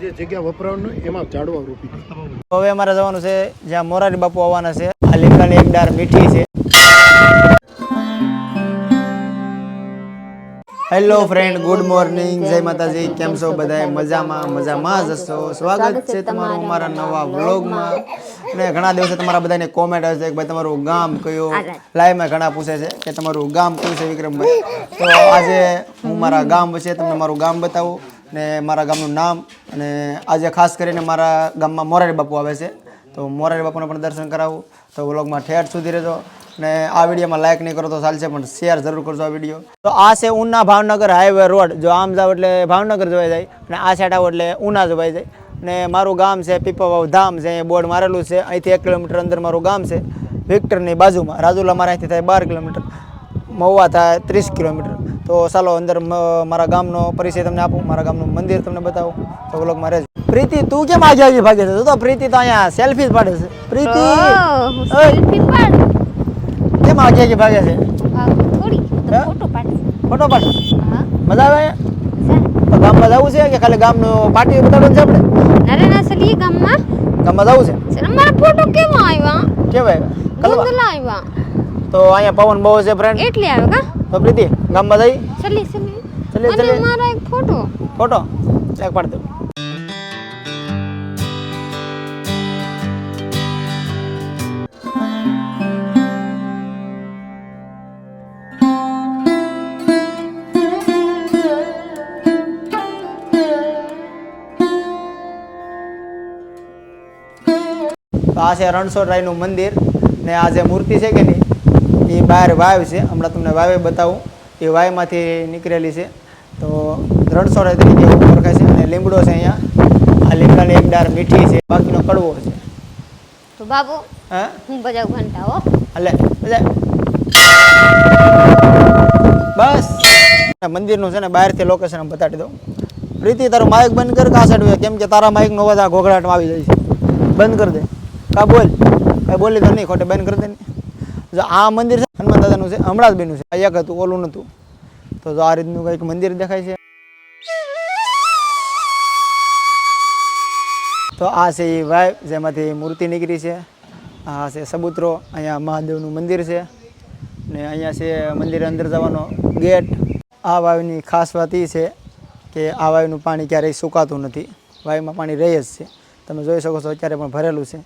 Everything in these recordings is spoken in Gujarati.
જે જગ્યા વપરાવાનું એમાં ઝાડવા રોપી. હવે અમારે જવાનું છે જ્યાં મોરારી બાપુ આવવાના છે. આ લીમડાની એક ડાર મીઠી છે. હેલો ફ્રેન્ડ ગુડ મોર્નિંગ જય માતાજી. કેમ છો બધા મજામાં મજામાં જ હશો? સ્વાગત છે તમારું અમારા નવા વ્લોગમાં અને ઘણા દિવસે તમારા બધાને કોમેન્ટ આવે છે કે ભાઈ તમારું ગામ કયું? લાઈવમાં ઘણા પૂછે છે કે તમારું ગામ કયું છે વિક્રમભાઈ? તો આજે હું મારા ગામ વિશે તમને મારું ગામ બતાવું. ને મારા ગામનું નામ અને આજે ખાસ કરીને મારા ગામમાં મોરારી બાપુ આવે છે. તો મોરારી બાપુને પણ દર્શન કરાવું. તો વ્લોગમાં ઠેઠ સુધી રહેજો. ને આ વિડીયોમાં લાઈક નહીં કરો તો ચાલશે, પણ શેર જરૂર કરજો આ વીડિયો. તો આ છે ઉના ભાવનગર હાઈવે રોડ જો આમ જાવ એટલે ભાવનગર જોવાઈ જાય અને આ સાઈડ આવો એટલે ઉના જોવાઈ જાય. ને મારું ગામ છે પીપાવાવ ધામ છે અહીંયા બોર્ડ મારેલું છે. અહીંથી એક કિલોમીટર અંદર મારું ગામ છે. વિક્ટરની બાજુમાં. રાજુલા મારા અહીંથી થાય બાર કિલોમીટર. મહુવા થાય ત્રીસ કિલોમીટર. તો ચાલો અંદર મારા ગામનો પરિચય તમને આપું મારા ગામનું મંદિર તમને બતાવું. તો વ્લોગમાં રહેજો. પ્રીતિ તું કેમ આજે આગે ભાગે છે? તો પ્રીતિ તો અહીંયા સેલ્ફી જ પાડે છે. પ્રીતિ! કેમ આજે આજે ભાગે છે? ફોટો પાડ. મજા આવે? તો ગામમાં જવું છે કે ખાલી ગામનું પાર્ટી બતાડવાનું છે આપણે? અરે ના સલી ગામમાં? ગામમાં જવું છે? સર મારા ફોટો કેવા આવ્યા? કેવાય કલવા ગોંદલા આવ્યા. તો અહીંયા પવન બહુ છે ફ્રેન્ડ એટલે આવે કા? તો પ્રીતિ ગામમાં જઈ? ચલી ચલી ચલી ચલે. મારા એક ફોટો ફોટો? એક પાડ દઉં આ છે રણછોડરાયનું મંદિર ને આ જે મૂર્તિ છે કે નહીં? એ બહાર વાવ છે. હમણાં તમને વાવે બતાવું. એ વાવમાંથી નીકળેલી છે. તો રણછોડરાય તરીકે ઓળખાય છે અને લીમડો છે અહીંયા. આ લીમડાની એક ડાર મીઠી છે. બાકીનો કડવો છે. તો બાબુ હા? હું બજાવ ઘંટા હો. હાલે બધા. બસ. મંદિરનું છે ને બહારથી લોકેશન આમ બતાડી દઉં. પ્રીતિ તારું માઇક બંધ કર કા સાઈડ કેમ કે તારા માઇકનો અવાજ આ ઘોઘરાટમાં આવી જાય છે. બંધ કરી દે. કા બોલ? કાંઈ બોલી તો નહીં ખોટે. બંધ કરી દે ને. જો આ મંદિર છે, હનુમાન દાદાનું છે, હમણાં જ બન્યું છે. આ એક હતું, ઓલું નહોતું તો જો આ રીતનું કંઈક મંદિર દેખાય છે. તો આ છે એ વાય જેમાંથી મૂર્તિ નીકળી છે. આ છે સબૂતરો, અહીંયા મહાદેવનું મંદિર છે. ને અહીંયા છે મંદિર અંદર જવાનો ગેટ. આ વાવની ખાસ વાત એ છે કે આ વાવનું પાણી ક્યારેય સુકાતું નથી. વાયુમાં પાણી રહે જ છે. તમે જોઈ શકો છો, અત્યારે પણ ભરેલું છે.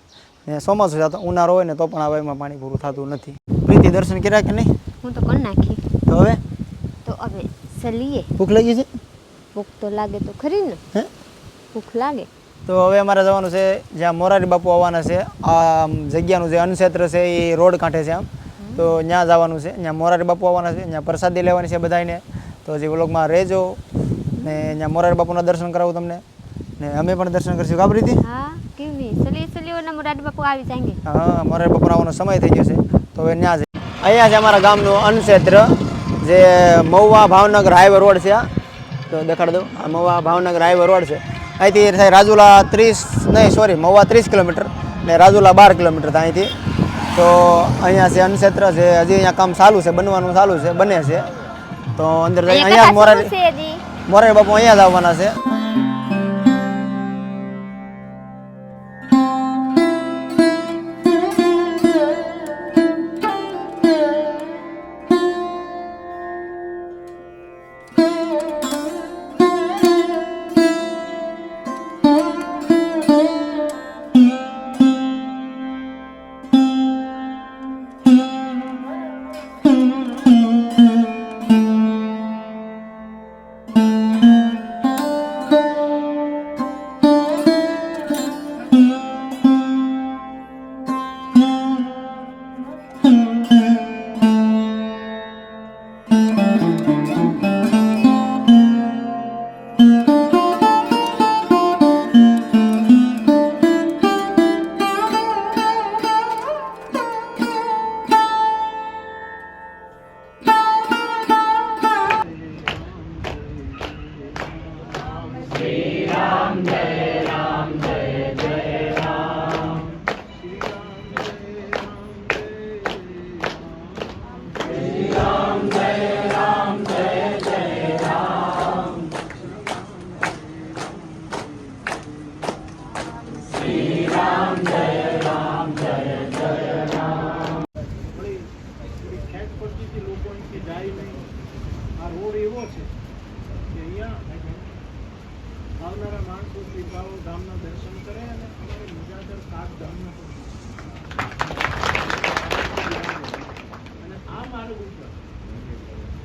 ને ચોમાસું જતો ઉનાળો હોય ને તો પણ આ વાવમાં પાણી પૂરું થતું નથી. પ્રીતિ દર્શન કર્યા કે નહીં? હું તો કરી નાખી. તો હવે? તો હવે સલીએ. ભૂખ લાગી છે? ભૂખ તો લાગે તો ખરી ને. હે? ભૂખ લાગે. તો હવે અમારે જવાનું છે જ્યાં મોરારી બાપુ આવવાના છે આ જગ્યાનું જે અન્નક્ષેત્ર છે એ રોડ કાંઠે છે આમ. તો ત્યાં જવાનું છે ત્યાં મોરારી બાપુ આવવાના છે ત્યાં પ્રસાદી લેવાની છે બધાને તો હજી વ્લોગમાં રહેજો ને ત્યાં મોરારી બાપુના દર્શન કરાવું તમને. ને અમે પણ દર્શન કરીશું. ગાબરી હતી? હા કેવી? સલી સલી ઓલા મુરારી બાપુ આવી જાયંગે હા મોરારી બાપુનો આવવાનો સમય થઈ ગયો છે. તો હવે ત્યાં છે અહીંયા છે અમારા ગામનું અન્નક્ષેત્ર જે મહુવા ભાવનગર હાઈવે રોડ છે આ તો દેખાડ દઉં. આ મહુવા ભાવનગર હાઈવે રોડ છે. અહીંથી થાય રાજુલા ત્રીસ નહીં સોરી મહુવા ત્રીસ કિલોમીટર ને રાજુલા બાર કિલોમીટર થાય અહીંથી. તો અહીંયા છે અન્નક્ષેત્ર છે હજી અહીંયા કામ ચાલુ છે બનવાનું ચાલુ છે બને છે. તો અંદર અહીંયા મોરારી મોરારી બાપુ અહીંયા જ આવવાના છે. માણસો પીપાળો ધામના દર્શન કરે અને અમારે મુજાદર કાક ધામના અને આ માર્ગ ઉપર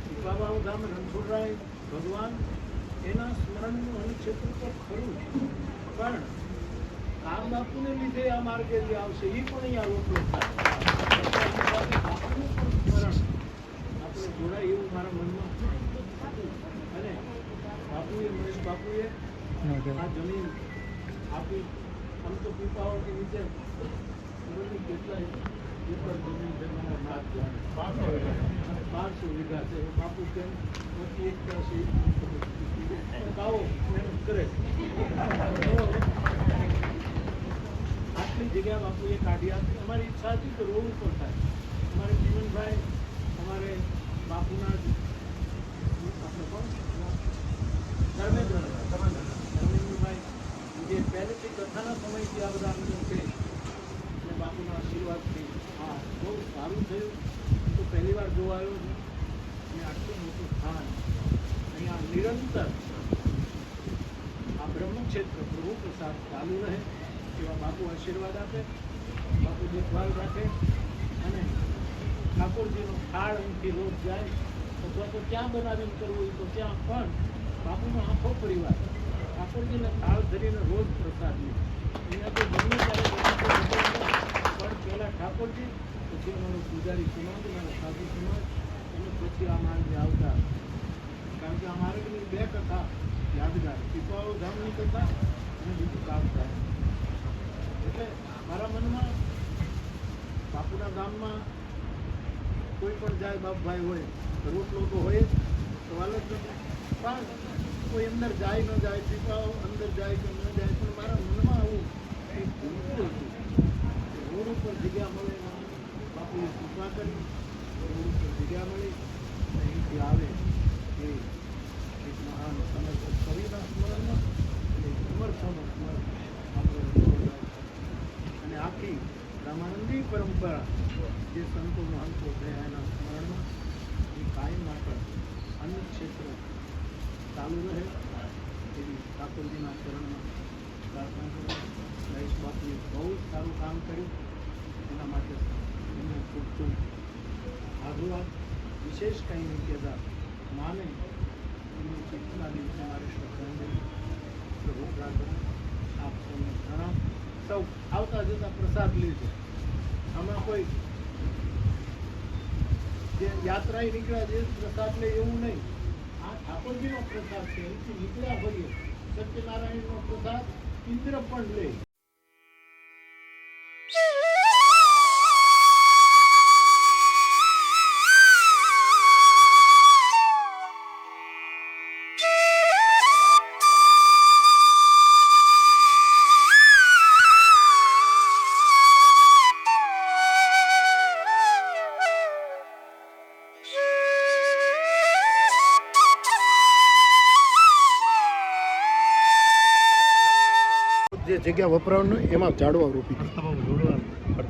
પીપાવાળું ધામ રણછોડરાય ભગવાન. એના સ્મરણનું અનુક્ષેત્ર તો ખરું પણ કામ બાપુને લીધે આ માર્ગે આવશે એ પણ બાપુનું પણ સ્મરણ. આપણે જોડાય એવું મારા મનમાં. અને બાપુએ, મહેશ બાપુએ આ જમીન આપી, આમ તો નીચે નહીં નાથ જાણે. અને બારસો વીઘા છે બાપુ કેમ એક. પણ ગાઓ કરે આટલી જગ્યા બાપુએ કાઢી આપી અમારી ઈચ્છા હતી કે રોવું પણ થાય અમારે જીવનભાઈ, અમારે બાપુના જ આપણે કોણ ધર્મેન્દ્ર ધર્મેન્દ્રભાઈ જે પહેલેથી સમયથી આ બધા છે અને બાપુના આશીર્વાદથી હા, બહુ સારું થયું. તો પહેલી વાર જોવા આવ્યો છું. અને આટલું મોટું સ્થાન, અહીંયા નિરંતર આ બ્રહ્મક્ષેત્ર પ્રભુ પ્રસાદ ચાલુ રહે, એવા બાપુ આશીર્વાદ આપે, બાપુ દેખભાલ રાખે. અને ઠાકોરજીનો થાળ અહીંથી રોજ જાય, અથવા તો ક્યાં બનાવીને કરવું હોય તો ત્યાં પણ બાપુનો આખો પરિવાર ઠાકોરજીને થાળ ધરીને રોજ પ્રસાદ લે અહીંયા તો ગમે ત્યારે બનાવતો હતો પણ પહેલાં ઠાકોરજી પછી અમારો પૂજારી સમાજ અમારો સાધુ સમાજ અને પછી આ માર્ગે આવતા. કારણ કે આ માર્ગની બે કથા યાદગાર, પીપાઓ ધામની કથા અને બીજું કામ થાય. એટલે મારા મનમાં બાપુના ગામમાં કોઈ પણ જાય બાપભાઈ હોય રોટલો તો હોય જ, સવાલ જ નથી. પણ કોઈ અંદર જાય ન જાય, પીપાઓ અંદર જાય કે ન જાય, પણ મારા મનમાં આવું એ ભૂલતું હતું રોડ ઉપર જગ્યા મળે બાપુએ કૃપા કરી રોડ ઉપર જગ્યા મળી અહીંથી આવે એ એક મહાન સમર્પક કવિના સ્મરણમાં અને સમર્થનો સ્મરણ અને આખી રામાનંદી પરંપરા જે સંતો મહંતો થયા એના સ્મરણમાં એ કાયમ માટે અન્ન ક્ષેત્ર ચાલુ રહે. એવી ઠાકોરજીના ચરણમાં પ્રાર્થના કરું મહેશ બાપુએ બહુ જ સારું કામ કર્યું. એના માટે એમને ખૂબ ખૂબ આભાર. વિશેષ કંઈ નહીં કહેતા. માને એમની ચિત્તના દિવસે મારી શ્રદ્ધાંજલિ. પ્રાર્થના આપ સૌને પ્રણામ. સૌ આવતા જતા પ્રસાદ લેજો. આમાં કોઈ જે યાત્રાએ નીકળ્યા જે પ્રસાદ લે એવું નહીં. આ ઠાકોરજીનો પ્રસાદ છે. એથી નીકળ્યા ભરીએ સત્યનારાયણનો પ્રસાદ ઇન્દ્ર પણ લે. જે જગ્યા વપરાવાનું એમાં ઝાડવા રોપી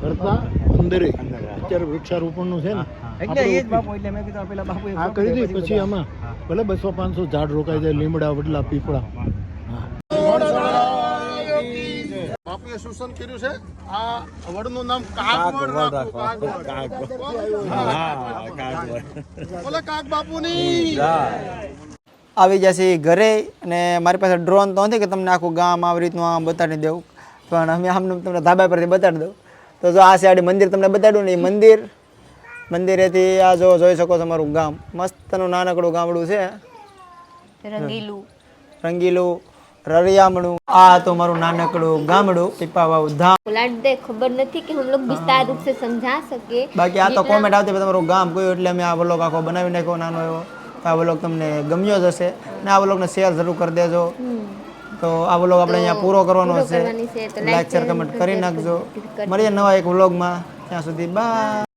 કરતા અંદરે અત્યારે વૃક્ષારોપણનું છે ને એટલે એ જ આપણે બાપુ એટલે મેં કીધું પેલા બાપુ આ કરી દઈએ પછી આમાં. ભલે બસો પાંચસો ઝાડ રોકાઈ જાય લીમડા વડલા પીપળા. બાપુએ સૂચન કર્યું છે આ વડનું નામ કાગવડ રાખવું, કાગવડ. બોલે કાગ બાપુની. આવી જશે ઘરે અને મારી પાસે ડ્રોન તો નથી કે તમને આખું ગામ આવી રીતનું આમ બતાડી દઉં પણ અમે આમ તમને ધાબા પરથી બતાડી દઉં. તો જો આ સાઈડ મંદિર તમને બતાડ્યું ને એ મંદિર મંદિરેથી આ જો જોઈ શકો છો મારું ગામ. મસ્તનું નાનકડું ગામડું છે. રંગીલું. રંગીલું રરિયામણું આ તો મારું નાનકડું ગામડું પીપાવાવ ધામ. દે ખબર નથી કે હમ લોગ વિસ્તાર રૂપ સે સમજા સકે બાકી આ તો કોમેન્ટ આવતી તમારું ગામ કયો? એટલે અમે આ વ્લોગ આખો બનાવી નાખ્યો નાનો એવો. તો આ વ્લોગ તમને ગમ્યો જ હશે ને આ વ્લોગને શેર જરૂર કરી દેજો. તો આ વ્લોગ આપણે અહીંયા પૂરો કરવાનો હશે છે. લાઈક શેર કમેન્ટ કરી નાખજો. મળીએ નવા એક વ્લોગમાં. ત્યાં સુધી બાય